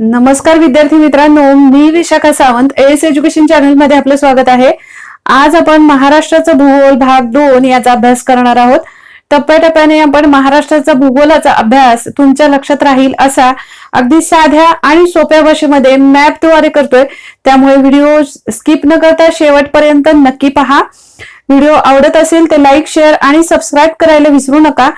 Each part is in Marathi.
नमस्कार विद्यार्थी मित्रांनो मी विशाखा सावंत एस एज्युकेशन चॅनलमध्ये आपलं स्वागत आहे. आज आपण महाराष्ट्राचा भूगोल भाग दोन याचा अभ्यास करणार आहोत. टप्प्याटप्प्याने आपण महाराष्ट्राचा भूगोलाचा अभ्यास तुमच्या लक्षात राहील असा अगदी साध्या आणि सोप्या भाषेमध्ये मॅपद्वारे करतोय. त्यामुळे व्हिडिओ स्किप न करता शेवटपर्यंत नक्की पहा. व्हिडिओ आवडत असेल तर लाईक शेअर आणि सबस्क्राईब करायला विसरू नका.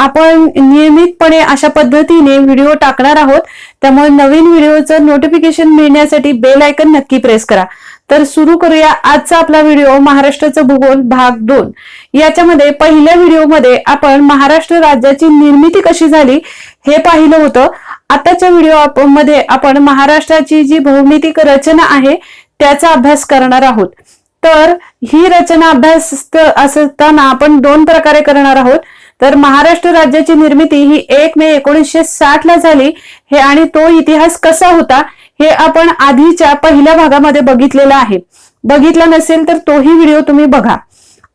आपण नियमितपणे अशा पद्धतीने व्हिडिओ टाकणार आहोत. त्यामुळे नवीन व्हिडिओचं नोटिफिकेशन मिळण्यासाठी बेल आयकन नक्की प्रेस करा. तर सुरू करूया आजचा आपला व्हिडिओ महाराष्ट्राचा भूगोल भाग दोन. याच्यामध्ये पहिल्या व्हिडिओमध्ये आपण महाराष्ट्र राज्याची निर्मिती कशी झाली हे पाहिलं होतं. आताच्या व्हिडिओमध्ये आपण महाराष्ट्राची जी भौमितिक रचना आहे त्याचा अभ्यास करणार आहोत. तर ही रचना अभ्यास असताना आपण दोन प्रकारे करणार आहोत. तर महाराष्ट्र राज्याची निर्मिती ही एक मे एकोणीसशे साठ ला झाली. हे आणि तो इतिहास कसा होता हे आपण आधीच्या पहिल्या भागामध्ये बघितलेला आहे. बघितला नसेल तर तोही व्हिडिओ तुम्ही बघा.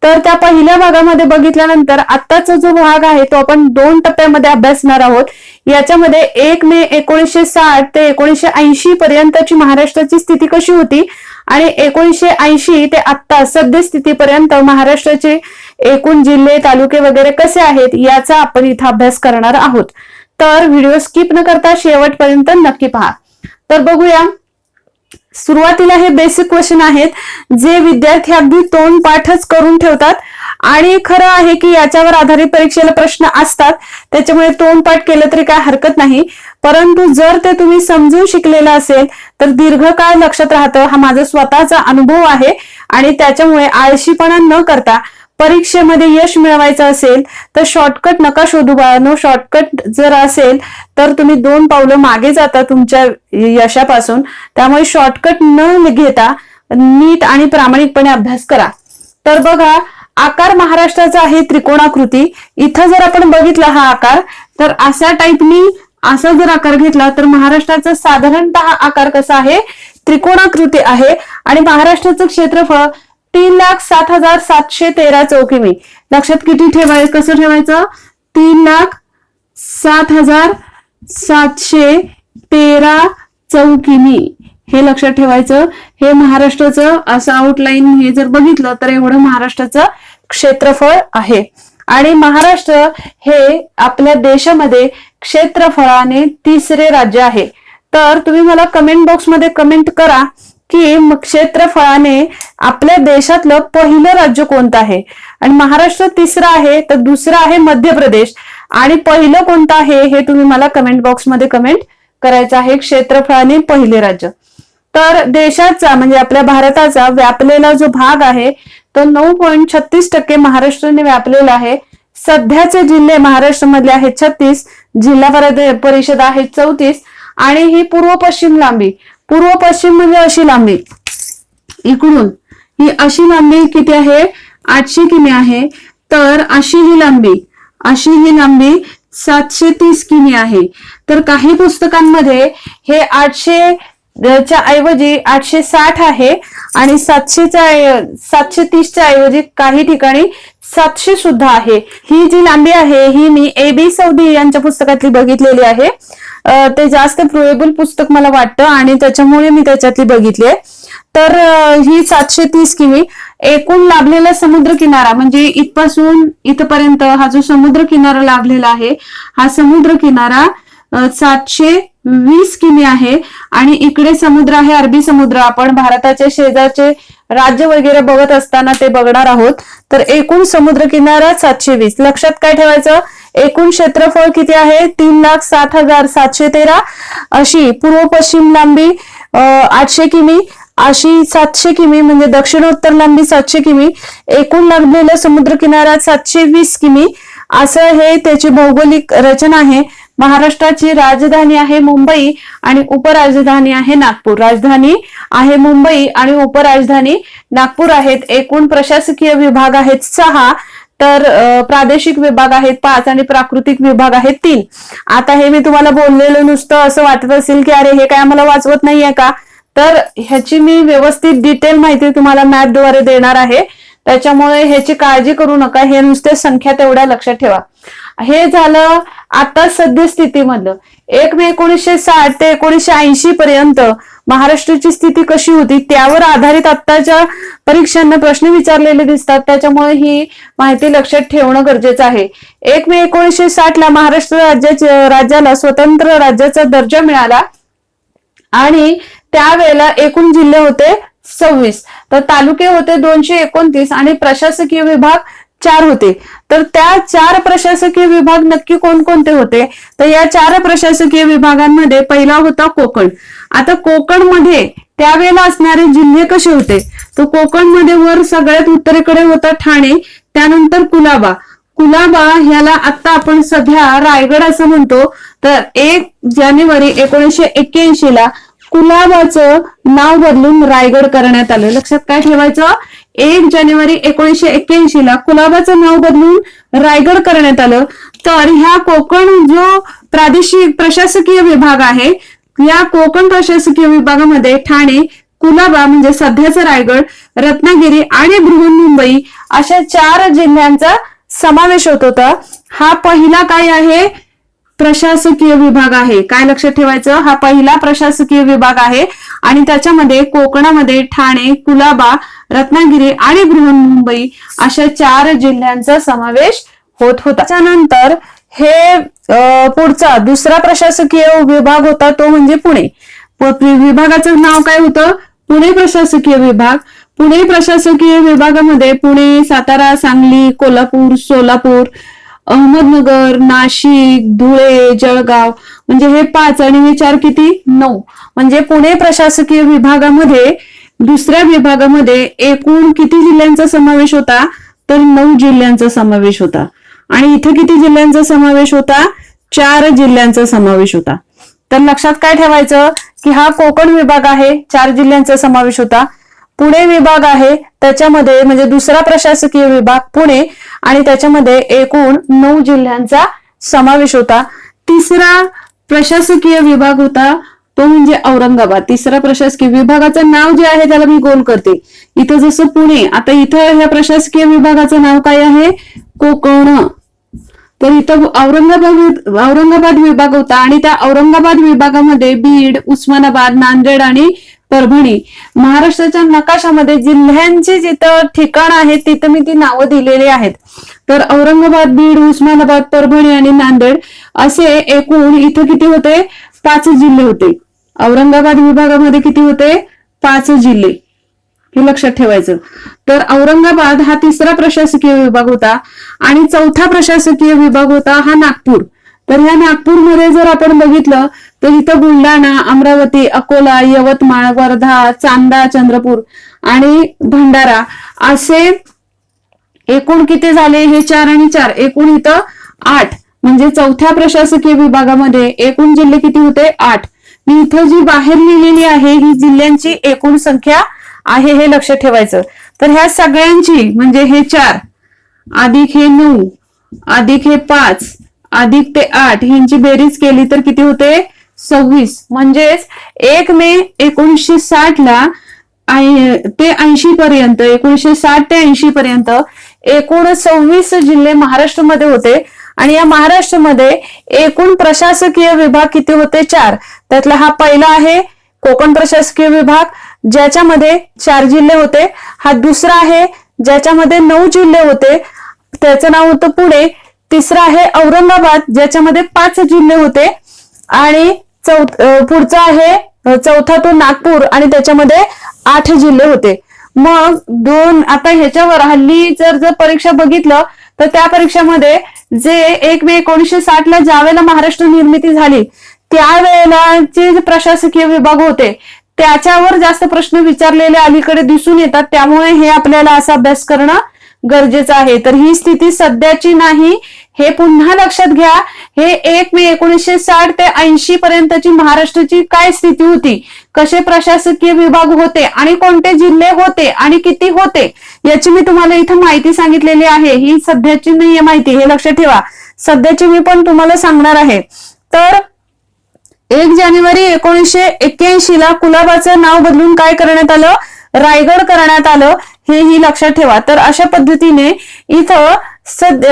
तर त्या पहिल्या भागामध्ये बघितल्यानंतर आत्ताचा जो भाग आहे तो आपण दोन टप्प्यामध्ये अभ्यासणार आहोत. याच्यामध्ये एक मे एकोणीसशे साठ ते एकोणीसशे ऐंशी पर्यंतची महाराष्ट्राची स्थिती कशी होती? आणि एकोणीसशे ऐंशी ते आत्ता सद्यस्थितीपर्यंत महाराष्ट्राचे एकूण जिल्हे तालुके वगैरे कसे आहेत याचा आपण इथं अभ्यास करणार आहोत. तर व्हिडिओ स्किप न करता शेवटपर्यंत नक्की पहा. तर बघूया. सुरुवातीला हे बेसिक क्वेश्चन आहेत जे विद्यार्थी अगदी तोंड पाठच करून ठेवतात. आणि खरं आहे की याच्यावर आधारित परीक्षेला प्रश्न असतात. त्याच्यामुळे तोंडपाठ केलं तरी काय हरकत नाही. परंतु जर ते तुम्ही समजून शिकलेलं असेल तर दीर्घकाळ लक्षात राहतं. हा माझा स्वतःचा अनुभव आहे. आणि त्याच्यामुळे आळशीपणा न करता परीक्षेमध्ये यश मिळवायचं असेल तर शॉर्टकट नका शोधू बाळांनो. शॉर्टकट जर असेल तर तुम्ही दोन पावलं मागे जाता तुमच्या यशापासून. त्यामुळे शॉर्टकट न घेता नीट आणि प्रामाणिकपणे अभ्यास करा. तर बघा आकार महाराष्ट्राचा आहे त्रिकोणाकृती. इथं जर आपण बघितला हा आकार तर अशा टाईपनी असा जर आकार घेतला तर महाराष्ट्राचा साधारणतः आकार कसा आहे? त्रिकोणाकृती आहे. आणि महाराष्ट्राचं क्षेत्रफळ तीन लाख सात हजार सातशे तेरा चौकिमी लक्षात किती ठेवायचं कसं ठेवायचं? तीन लाख सात हजार सातशे तेरा चौकिमी हे लक्षात ठेवायचं. हे महाराष्ट्राचं असं आउटलाईन हे जर बघितलं तर एवढं महाराष्ट्राचं क्षेत्रफळ आहे. आणि महाराष्ट्र हे आपल्या देशामध्ये क्षेत्रफळाने तिसरे राज्य आहे. तर तुम्ही मला कमेंट बॉक्समध्ये कमेंट करा. की क्षेत्रफळाने आपल्या देशातलं पहिलं राज्य कोणतं आहे? आणि महाराष्ट्र तिसरं आहे तर दुसरं आहे मध्य प्रदेश. आणि पहिलं कोणतं आहे हे तुम्ही मला कमेंट बॉक्समध्ये कमेंट करायचं आहे क्षेत्रफळाने पहिले राज्य. तर देशाचा म्हणजे आपल्या भारताचा व्यापलेला जो भाग आहे तो नऊ पॉईंट छत्तीस टक्के महाराष्ट्राने व्यापलेला आहे. सध्याचे जिल्हे महाराष्ट्रामधले आहेत छत्तीस जिल्हा परिषद आहेत चौतीस आणि ही पूर्व पश्चिम लांबी. पूर्व पश्चिम म्हणजे अशी लांबी. इकडून. ही अशी लांबी किती आहे? आठशे किमी आहे. तर अशी ही लांबी अशी ही लांबी सातशे तीस किमी आहे. तर काही पुस्तकांमध्ये हे आठशे च्या ऐवजी आठशे साठ आहे आणि सातशेच्या सातशे तीसच्या ऐवजी काही ठिकाणी सातशे सुद्धा आहे. ही जी लांबी आहे ही मी ए बी सौदी यांच्या पुस्तकातली बघितलेली आहे. ते जास्त प्रोएबल पुस्तक मला वाटतं आणि त्याच्यामुळे मी त्याच्यातली बघितली तर ही सातशे तीस किमी एकूण लाभलेला समुद्र किनारा म्हणजे इथपासून इथपर्यंत हा जो समुद्र किनारा लाभलेला आहे हा समुद्र किनारा सातशे वीस किमी आहे आणि इकडे समुद्र आहे अरबी समुद्र. आपण भारताचे शेजारचे राज्य वगैरे बघत असताना ते बघणार आहोत. तर एकूण समुद्र किनारा सातशे वीस. लक्षात काय ठेवायचं? एकूण क्षेत्रफळ किती आहे? तीन लाख सात हजार सातशे तेरा. अशी पूर्व पश्चिम लांबी आठशे किमी. अशी सातशे किमी म्हणजे दक्षिणोत्तर लांबी सातशे किमी. एकूण लागलेलं समुद्र किनारा सातशे वीस किमी. असं हे त्याची भौगोलिक रचना आहे. महाराष्ट्राची राजधानी आहे मुंबई आणि उपराजधानी आहे नागपूर. राजधानी आहे मुंबई आणि उपराजधानी नागपूर आहेत. एकूण प्रशासकीय विभाग आहेत सहा तर प्रादेशिक विभाग आहेत पाच आणि प्राकृतिक विभाग आहेत तीन. आता हे मी तुम्हाला बोललेलं नुसतं असं वाटत असेल की अरे हे काय आम्हाला वाचवत नाहीये का? तर ह्याची मी व्यवस्थित डिटेल माहिती तुम्हाला मॅपद्वारे देणार आहे. त्याच्यामुळे ह्याची काळजी करू नका. हे नुसते संख्या तेवढ्या लक्षात ठेवा. हे झालं आता सद्यस्थितीमधलं. एक मे एकोणीसशे साठ ते एकोणीसशे ऐंशी पर्यंत महाराष्ट्राची स्थिती कशी होती त्यावर आधारित आत्ताच्या परीक्षांना प्रश्न विचारलेले दिसतात. त्याच्यामुळे ही माहिती लक्षात ठेवणं गरजेचं आहे. एक मे एकोणीसशे साठ ला महाराष्ट्र राज्याच्या राज्याला स्वतंत्र राज्याचा दर्जा मिळाला आणि त्यावेळेला एकूण जिल्हे होते सव्वीस. तर तालुके होते दोनशे एकोणतीस आणि प्रशासकीय विभाग चार होते. तर त्या चार प्रशासकीय विभाग नक्की कोणकोणते होते? तर या चार प्रशासकीय विभागांमध्ये पहिला होता कोकण. आता कोकणमध्ये त्यावेळेला असणारे जिल्हे कसे होते? तर कोकणमध्ये वर सगळ्यात उत्तरेकडे होता ठाणे त्यानंतर कुलाबा. कुलाबा ह्याला आता आपण सध्या रायगड असं म्हणतो. तर एक जानेवारी एकोणीसशे एक्क्याऐंशी ला कुलाबाचं नाव बदलून रायगड करण्यात आलं. लक्षात काय ठेवायचं? एक जानेवारी एकोणीशे एक्क्याऐंशी ला कुलाबाचं नाव बदलून रायगड करण्यात आलं. तर ह्या कोकण जो प्रादेशिक प्रशासकीय विभाग आहे या कोकण प्रशासकीय विभागामध्ये ठाणे कुलाबा म्हणजे सध्याचं रायगड रत्नागिरी आणि बृहन्मुंबई अशा चार जिल्ह्यांचा समावेश होत होता. हा पहिला काय आहे? प्रशासकीय विभाग आहे. काय लक्षात ठेवायचं? हा पहिला प्रशासकीय विभाग आहे आणि त्याच्यामध्ये कोकणामध्ये ठाणे कुलाबा रत्नागिरी आणि बृहन्मुंबई अशा चार जिल्ह्यांचा समावेश होत होता. त्यानंतर हे पुढचा दुसरा प्रशासकीय विभाग होता तो म्हणजे पुणे. विभागाचं नाव काय होतं? पुणे प्रशासकीय विभाग. पुणे प्रशासकीय विभागामध्ये पुणे सातारा सांगली कोल्हापूर सोलापूर अहमदनगर नाशिक धुळे जळगाव म्हणजे हे पाच आणि हे चार किती? नऊ. म्हणजे पुणे प्रशासकीय विभागामध्ये दुसऱ्या विभागामध्ये एकूण किती जिल्ह्यांचा समावेश होता? तर नऊ जिल्ह्यांचा समावेश होता. आणि इथे किती जिल्ह्यांचा समावेश होता? चार जिल्ह्यांचा समावेश होता. तर लक्षात काय ठेवायचं? की हा कोकण विभाग आहे चार जिल्ह्यांचा समावेश होता. पुणे विभाग आहे त्याच्यामध्ये म्हणजे दुसरा प्रशासकीय विभाग पुणे आणि त्याच्यामध्ये एकूण नऊ जिल्ह्यांचा समावेश होता. तिसरा प्रशासकीय विभाग होता तो म्हणजे औरंगाबाद. तिसरा प्रशासकीय विभागाचं नाव जे आहे त्याला मी गोल करते. इथं जसं पुणे आता इथं ह्या प्रशासकीय विभागाचं नाव काय आहे? कोकण. तर इथं औरंगाबाद औरंगाबाद विभाग होता आणि त्या औरंगाबाद विभागामध्ये बीड उस्मानाबाद नांदेड आणि परभणी. महाराष्ट्राच्या नकाशामध्ये जिल्ह्यांची जिथं ठिकाण आहेत तिथं मी ती नावं दिलेली आहेत. तर औरंगाबाद बीड उस्मानाबाद परभणी आणि नांदेड असे एकूण इथं किती होते? पाच जिल्हे होते. औरंगाबाद विभागामध्ये किती होते? पाच जिल्हे. हे लक्षात ठेवायचं. तर औरंगाबाद हा तिसरा प्रशासकीय विभाग होता आणि चौथा प्रशासकीय विभाग होता हा नागपूर. तर ह्या नागपूरमध्ये जर आपण बघितलं तर इथं बुलढाणा अमरावती अकोला यवतमाळ वर्धा चांदा चंद्रपूर आणि भंडारा असे एकूण किती झाले? हे चार आणि चार. एकूण इथं आठ. म्हणजे चौथ्या प्रशासकीय विभागामध्ये एकूण जिल्हे किती होते? आठ. मी इथं जी बाहेर लिहिलेली आहे ही जिल्ह्यांची एकूण संख्या आहे हे लक्षात ठेवायचं. तर ह्या सगळ्यांची म्हणजे हे चार अधिक हे नऊ अधिक हे पाच अधिक ते आठ ह्यांची बेरीज केली तर किती होते? सव्वीस. म्हणजेच एक मे एकोणीसशे साठ ला ते ऐंशी पर्यंत एकोणीसशे साठ ते ऐंशी पर्यंत एकूण सव्वीस जिल्हे महाराष्ट्रामध्ये होते. आणि या महाराष्ट्रामध्ये एकूण प्रशासकीय विभाग किती होते? चार. त्यातला हा पहिला आहे कोकण प्रशासकीय विभाग ज्याच्यामध्ये चार जिल्हे होते. हा दुसरा आहे ज्याच्यामध्ये नऊ जिल्हे होते. त्याचं नाव होतं पुणे. तिसरा आहे औरंगाबाद ज्याच्यामध्ये पाच जिल्हे होते. आणि चौथ पुढचा आहे चौथा तो नागपूर आणि त्याच्यामध्ये आठ जिल्हे होते. मग दोन आता ह्याच्यावर हल्ली जर जर परीक्षा बघितलं तर त्या परीक्षेमध्ये जे एक मे एकोणीशे साठ ला ज्यावेळेला महाराष्ट्र निर्मिती झाली त्यावेळेला जे प्रशासकीय विभाग होते त्याच्यावर जास्त प्रश्न विचारलेले अलीकडे दिसून येतात. त्यामुळे हे आपल्याला असा अभ्यास करणं गरजेचं आहे. तर ही स्थिती सध्याची नाही. हे पुन्हा लक्षात घ्या हे एक मे एकोणीसशे साठ ते ऐंशी पर्यंतची महाराष्ट्राची काय स्थिती होती? कसे प्रशासकीय विभाग होते आणि कोणते जिल्हे होते आणि किती होते? याची मी तुम्हाला इथं माहिती सांगितलेली आहे. ही सध्याची नाहीये माहिती हे लक्षात ठेवा. सध्याची मी पण तुम्हाला सांगणार आहे. तर एक जानेवारी एकोणीसशे एक्क्याऐंशी ला कुलाबाचं नाव बदलून काय करण्यात आलं? रायगड करण्यात आलं. हेही लक्षात ठेवा. तर अशा पद्धतीने इथं सद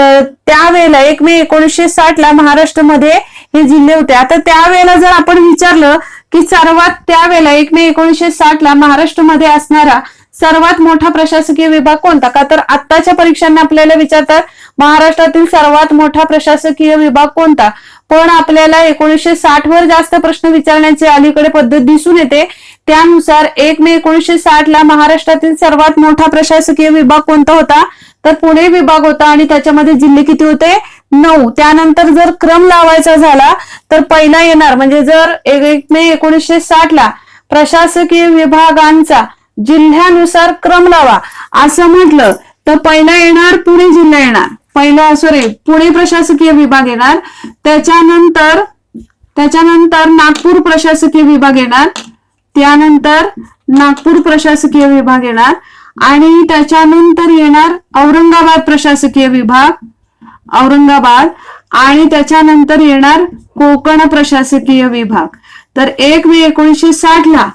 त्यावेळेला एक मे एकोणीसशे साठ ला महाराष्ट्रामध्ये हे जिल्हे होते. आता त्यावेळेला जर आपण विचारलं की सर्वात त्यावेळेला एक मे एकोणीसशे साठ ला महाराष्ट्रामध्ये असणारा सर्वात मोठा प्रशासकीय विभाग कोणता? का तर आत्ताच्या परीक्षांना आपल्याला विचारतात महाराष्ट्रातील सर्वात मोठा प्रशासकीय विभाग कोणता? पण आपल्याला एकोणीसशे साठ वर जास्त प्रश्न विचारण्याची अलीकडे पद्धत दिसून येते. त्यानुसार एक मे एकोणीसशे साठ ला महाराष्ट्रातील सर्वात मोठा प्रशासकीय विभाग कोणता होता? तर पुणे विभाग होता आणि त्याच्यामध्ये जिल्हे किती होते? नऊ. त्यानंतर जर क्रम लावायचा झाला तर पहिला येणार. म्हणजे जर एक मे एकोणीसशे साठ ला प्रशासकीय विभागांचा जिल्ह्यानुसार क्रम लावा. असं म्हटलं तर पहिला येणार पुणे जिल्हा येणार. पहिला सॉरी पुणे प्रशासकीय विभाग येणार. त्याच्यानंतर त्याच्यानंतर नागपूर प्रशासकीय विभाग येणार. त्यानंतर नागपूर प्रशासकीय विभाग येणार. आणि त्याच्यानंतर येणार औरंगाबाद प्रशासकीय विभाग औरंगाबाद. आणि त्याच्यानंतर येणार कोकण प्रशासकीय विभाग. तर एक मे एकोणीसशे साठ ला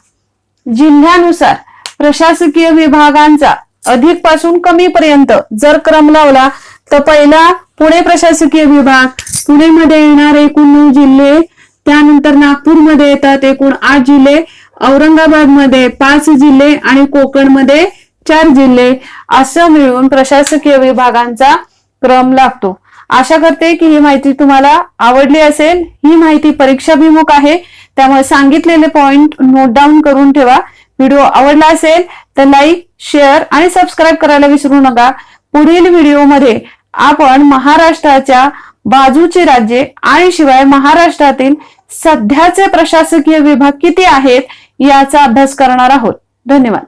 जिल्ह्यानुसार प्रशासकीय विभागांचा अधिकपासून कमी पर्यंत जर क्रम लावला तर पहिला पुणे प्रशासकीय विभाग पुणेमध्ये येणार एकूण नऊ जिल्हे. त्यानंतर नागपूरमध्ये येतात एकूण आठ जिल्हे. औरंगाबादमध्ये पाच जिल्हे आणि कोकणमध्ये चार जिल्हे. असं मिळून प्रशासकीय विभागांचा क्रम लागतो. आशा करते की ही माहिती तुम्हाला आवडली असेल. ही माहिती परीक्षाभिमुख आहे. त्यामुळे सांगितलेले पॉइंट नोट डाऊन करून ठेवा. व्हिडिओ आवडला असेल तर लाईक शेअर आणि सबस्क्राईब करायला विसरू नका. पुढील व्हिडिओमध्ये आपण महाराष्ट्राच्या बाजूची राज्ये आणि शिवाय महाराष्ट्रातील सध्याचे प्रशासकीय विभाग किती आहेत याचा अभ्यास करणार आहोत. धन्यवाद.